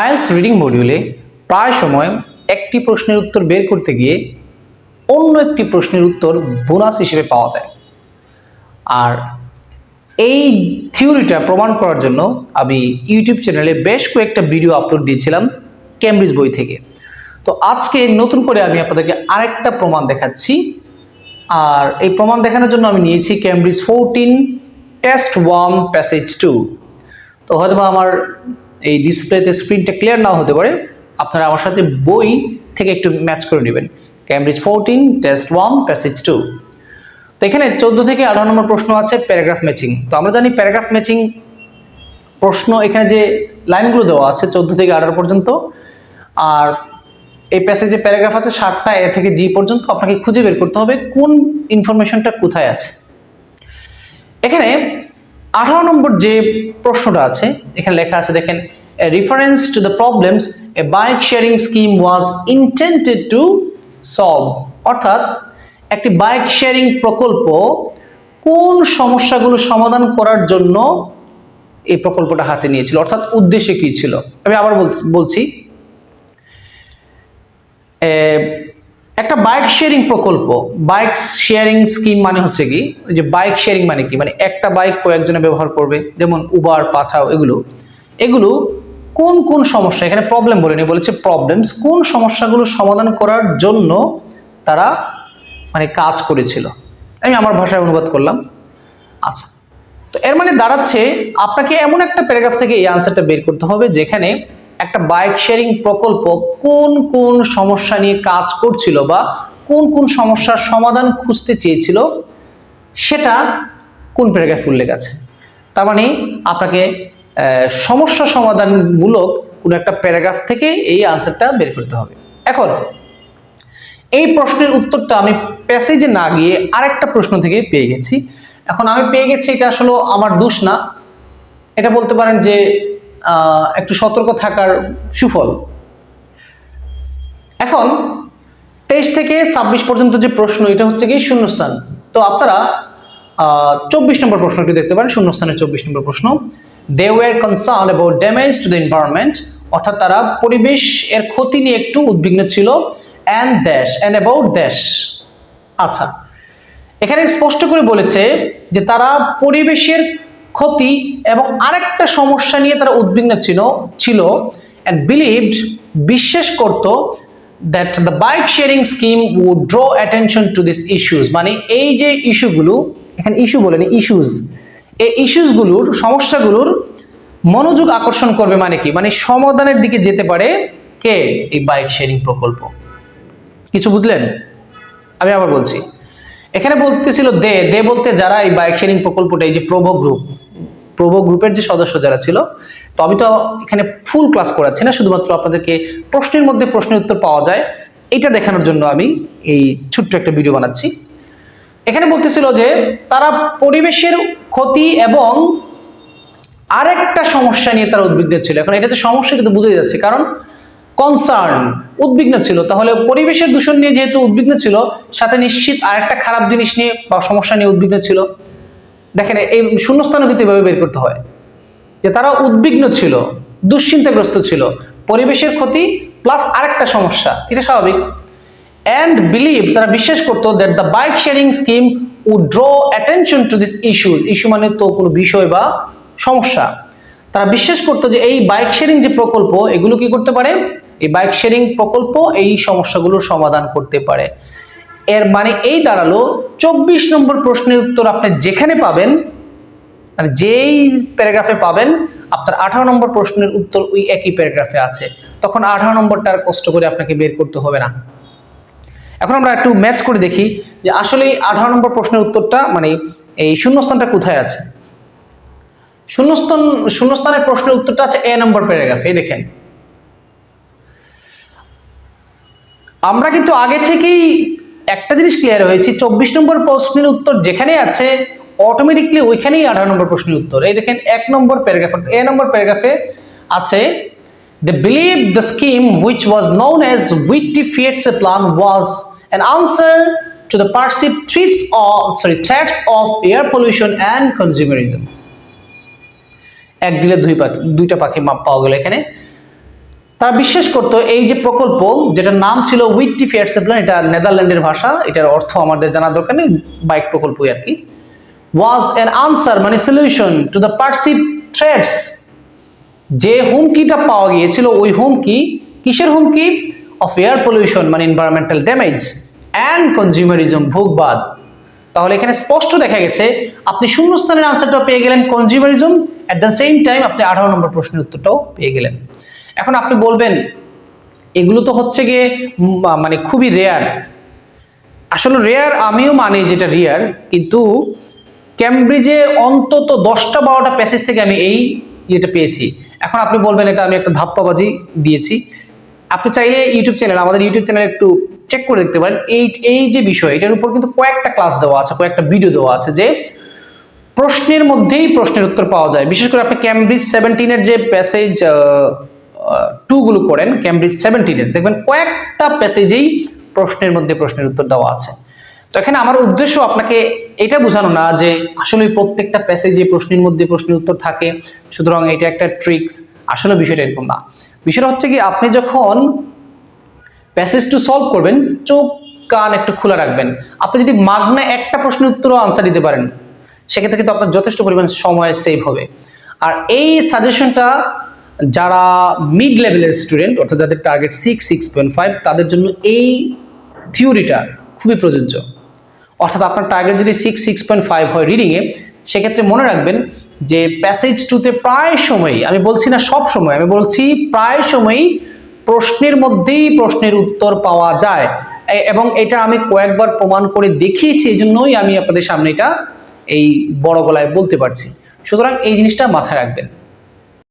IELTS reading মডিউলে প্রায় সময় একটি প্রশ্নের উত্তর বের করতে গিয়ে অন্য একটি প্রশ্নের উত্তর বোনাস হিসেবে পাওয়া যায়। আর এই থিওরিটা প্রমাণ করার জন্য আমি ইউটিউব চ্যানেলে বেশ কয়েকটা ভিডিও আপলোড দিয়েছিলাম ক্যামব্রিজ বই থেকে। তো আজকে নতুন করে আমি আপনাদেরকে আরেকটা প্রমাণ দেখাচ্ছি। আর এই প্রমাণ দেখানোর জন্য আমি নিয়েছি Cambridge fourteen test one passage two. তো হয়তো আমার এই ডিসপ্লেতে স্ক্রিনটা ক্লিয়ার নাও হতে পারে, আপনারা আমার সাথে বই থেকে একটু ম্যাচ করে নেবেন। Cambridge fourteen test one passage two তো এখানে চোদ্দ থেকে আঠারো নম্বর প্রশ্ন আছে প্যারাগ্রাফ ম্যাচিং তো আমরা জানি প্যারাগ্রাফ ম্যাচিং প্রশ্ন এখানে যে লাইনগুলো দেওয়া আছে, চোদ্দ থেকে আঠারো পর্যন্ত, আর এই প্যাসেজে প্যারাগ্রাফ আছে ষাটটা এ থেকে জি পর্যন্ত, আপনাকে খুঁজে বের করতে হবে কোন ইনফরমেশনটা কোথায় আছে। এখানে আঠারো নম্বর যে প্রশ্নটা আছে, এখানে লেখা আছে, দেখেন reference to the problems a bike sharing scheme was intended to solve অর্থাৎ, একটি বাইক শেয়ারিং প্রকল্প কোন সমস্যাগুলো সমাধান করার জন্য এই প্রকল্পটা হাতে নিয়েছিল, অর্থাৎ উদ্দেশ্য কি ছিল? আমি আবার বল- বলছি বাইক শেয়ারিং প্রকল্প বাইক শেয়ারিং স্কিম মানে হচ্ছে কি যে বাইক শেয়ারিং মানে কি? মানে একটা বাইক কয়েকজনে ব্যবহার করবে, যেমন উবার পাঠাও এগুলো। এগুলো কোন কোন সমস্যা? এখানে প্রবলেম বলেনি বলেছে প্রবলেমস কোন সমস্যাগুলো সমাধান করার জন্য তারা মানে কাজ করেছিল? আমি আমার ভাষায় অনুবাদ করলাম। আচ্ছা তো এর মানে দাঁড়াচ্ছে, আপনাকে এমন একটা প্যারাগ্রাফ থেকে এই আনসারটা বের করতে হবে, যেখানে একটা বাইক শেয়ারিং প্রকল্প কোন কোন সমস্যা নিয়ে কাজ করছিল বা কোন কোন সমস্যার সমাধান খুঁজতে চেয়েছিল, সেটা কোন প্যারাগ্রাফে উল্লেখ আছে? তার মানে আপনাকে সমস্যা সমাধানমূলক কোনো একটা প্যারাগ্রাফ থেকে এই আনসারটা বের করতে হবে। এখন, এই প্রশ্নের উত্তরটা আমি প্যাসেজে না গিয়ে আরেকটা প্রশ্ন থেকে পেয়ে গেছি। এখন আমি পেয়ে গেছি, এটা আসলে আমার দোষ না। এটা বলতে পারেন যে একটু সতর্ক থাকার সুফল। এখন, তেইশ থেকে ছাব্বিশ পর্যন্ত যে প্রশ্ন, এটা হচ্ছে কি শূন্যস্থান। তো আপনারা চব্বিশ নম্বর প্রশ্নটি দেখতে পারেন, শূন্যস্থানের চব্বিশ নম্বর প্রশ্ন। They were concern about damage to the environment অর্থাৎ তারা পরিবেশ এর ক্ষতি নিয়ে একটু উদ্বিগ্ন ছিল। অ্যান্ড দ্যাশ অ্যান্ড অ্যাবাউট দ্যাশ আচ্ছা এখানে স্পষ্ট করে বলেছে যে তারা পরিবেশের ক্ষতি এবং আরেকটা সমস্যা নিয়ে তারা উদ্বিগ্ন ছিল ছিল অ্যান্ড বিলিভড বিশ্বাস করত that the bike sharing scheme would draw attention to this issues মানে এই যে ইস্যুগুলো, এখানে ইস্যু বলেনি ইস্যুস এই ইস্যুসগুলোর, সমস্যাগুলোর মনোযোগ আকর্ষণ করবে মানে কি? মানে সমাধানের দিকে যেতে পারে কে? এই বাইক শেয়ারিং প্রকল্প। কিছু বুঝলেন? আমি আবার বলছি। এখানে বলতেছিল দে দে বলতে যারা এই বাইক শেয়ারিং প্রকল্পটা, এই যে প্রভো গ্রুপ প্রভো গ্রুপের যে সদস্য যারা ছিল, তো আমি তো এখানে ফুল ক্লাস করাচ্ছি না, শুধুমাত্র আপনাদেরকে প্রশ্নের মধ্যে প্রশ্নের উত্তর পাওয়া যায়। এটা দেখানোর জন্য আমি এই ছোট্ট একটা ভিডিও বানাচ্ছি। এখানে বলতেছিল যে, তারা পরিবেশের ক্ষতি এবং আরেকটা সমস্যা নিয়ে তারা উদ্বিগ্ন ছিল। এখন এটা যে সমস্যা কিন্তু বুঝে যাচ্ছে, কারণ কনসার্ন উদ্বিগ্ন ছিল। তাহলে পরিবেশের দূষণ নিয়ে যেহেতু উদ্বিগ্ন ছিল, সাথে নিশ্চিত আরেকটা খারাপ জিনিস নিয়ে বা সমস্যা নিয়ে উদ্বিগ্ন ছিল। দেখেন, এই শূন্যস্থানও কিন্তু এভাবে বের করতে হয়। যে তারা উদ্বিগ্ন ছিল, দুশ্চিন্তাগ্রস্ত ছিল, পরিবেশের ক্ষতি প্লাস আরেকটা সমস্যা, এটা স্বাভাবিক। অ্যান্ড বিলিভ তারা বিশ্বাস করতো that the bike sharing scheme would draw attention to this issues issue মানে তো কোনো বিষয় বা সমস্যা। তারা বিশ্বাস করতো যে এই বাইক শেয়ারিং যে প্রকল্প, এগুলো কি করতে পারে? এই বাইক শেয়ারিং প্রকল্প এই সমস্যাগুলোর সমাধান করতে পারে। এর মানে এই দাঁড়াল, চব্বিশ নম্বর প্রশ্নের উত্তর আপনি যেখানে পাবেন মানে যেই প্যারাগ্রাফে পাবেন, আপনার আঠারো নম্বর প্রশ্নের উত্তর ওই একই প্যারাগ্রাফে আছে। তখন আঠারো নম্বরটা আর কষ্ট করে আপনাকে বের করতে হবে না। এখন আমরা একটু ম্যাচ করে দেখি যে আসলে আঠারো নম্বর প্রশ্নের উত্তরটা মানে এই শূন্যস্থানটা কোথায় আছে? শূন্যস্থান, শূন্যস্থানের প্রশ্নের উত্তরটা আছে এ নম্বর প্যারাগ্রাফে দেখেন। আমরা কিন্তু আগে থেকেই একটা জিনিস ক্লিয়ার হয়েছে, চব্বিশ নম্বর প্রশ্নের উত্তর যেখানে আছে অটোমেটিকলি ওইখানেই আঠারো নম্বর প্রশ্নের উত্তর। এই দেখেন, এক নম্বর প্যারাগ্রাফ এ নম্বর প্যারাগ্রাফে আছে the believe the scheme which was known as witty fiets a plan was an answer to the perceive threats of sorry threats of air pollution and consumerism এক দিলে দুই পাখি দুইটা পাখি পাওয়া গেল এখানে। তারা বিশ্বাস করতো এই যে প্রকল্প, যেটার নাম ছিল উইটটি ফেয়ারসেপ্লান এটা নেদারল্যান্ডের ভাষা, এটার অর্থ আমাদের জানা দরকার নেই বাইক প্রকল্পই আর কি ওয়াজ এন আনসার মানে solution to the perceive threats যে হুমকিটা পাওয়া গিয়েছিল, ওই হুমকি কিসের হুমকি? অফ এয়ার পলিউশন মানে এনভায়রনমেন্টাল ড্যামেজ অ্যান্ড কনজিউমারিজম ভোগবাদ। তাহলে এখানে স্পষ্ট দেখা গেছে, আপনি শূন্যস্থানের আনসারটা পেয়ে গেলেন consumerism at the same time আপনি আঠারো নম্বর প্রশ্নের উত্তরটাও পেয়ে গেলেন। এখন আপনি বলবেন, এগুলো তো হচ্ছে গিয়ে মানে খুবই রেয়ার আসলে রেয়ার আমিও মানি যেটা রেয়ার কিন্তু ক্যামব্রিজে অন্তত দশটা বারোটা প্যাসেজ থেকে আমি এই ইয়েটা পেয়েছি। এখন আপনি বলবেন, এটা আমি একটা ধাপ্পাবাজি দিয়েছি। আপনি চাইলে ইউটিউব চ্যানেল আমাদের ইউটিউব চ্যানেল একটু চেক করে দেখতে পারেন। এই এই যে বিষয়, এটার উপর কিন্তু কয়েকটা ক্লাস দেওয়া আছে, কয়েকটা ভিডিও দেওয়া আছে যে প্রশ্নের মধ্যেই প্রশ্নের উত্তর পাওয়া যায়। বিশেষ করে আপনি ক্যামব্রিজ সেভেন্টিনের যে প্যাসেজ টুগুলো করেন ক্যামব্রিজ সেভেন্টিনের দেখবেন কয়েকটা প্যাসেজেই প্রশ্নের মধ্যে প্রশ্নের উত্তর দেওয়া আছে। তো এখানে আমার উদ্দেশ্য আপনাকে এটা বোঝানো না যে আসলে প্রত্যেকটা প্যাসেজে প্রশ্নের মধ্যে প্রশ্নের উত্তর থাকে, সুতরাং এটা একটা ট্রিক্স আসলে বিষয়টা এরকম না। বিষয়টা হচ্ছে কি, আপনি যখন প্যাসেজ টু সলভ করবেন, চোখ, কান একটু খোলা রাখবেন। আপনি যদি মাগনা একটা প্রশ্নের উত্তরও আনসার দিতে পারেন, সেক্ষেত্রে কিন্তু আপনার যথেষ্ট পরিমাণ সময় সেভ হবে। আর এই সাজেশনটা যারা মিড লেভেলের স্টুডেন্ট অর্থাৎ যাদের target six six point five তাদের জন্য এই থিওরিটা খুবই প্রযোজ্য। অর্থাৎ আপনার টার্গেট যদি সিক্স সিক্স পয়েন্ট ফাইভ হয় রিডিংয়ে সেক্ষেত্রে মনে রাখবেন যে প্যাসেজ টুতে প্রায় সময়ই, আমি বলছি না সব সময়, আমি বলছি প্রায় সময়ই প্রশ্নের মধ্যেই প্রশ্নের উত্তর পাওয়া যায়। এবং এটা আমি কয়েকবার প্রমাণ করে দেখিয়েছি এই জন্যই আমি আপনাদের সামনে এটা এই বড় গলায় বলতে পারছি। সুতরাং এই জিনিসটা মাথায় রাখবেন।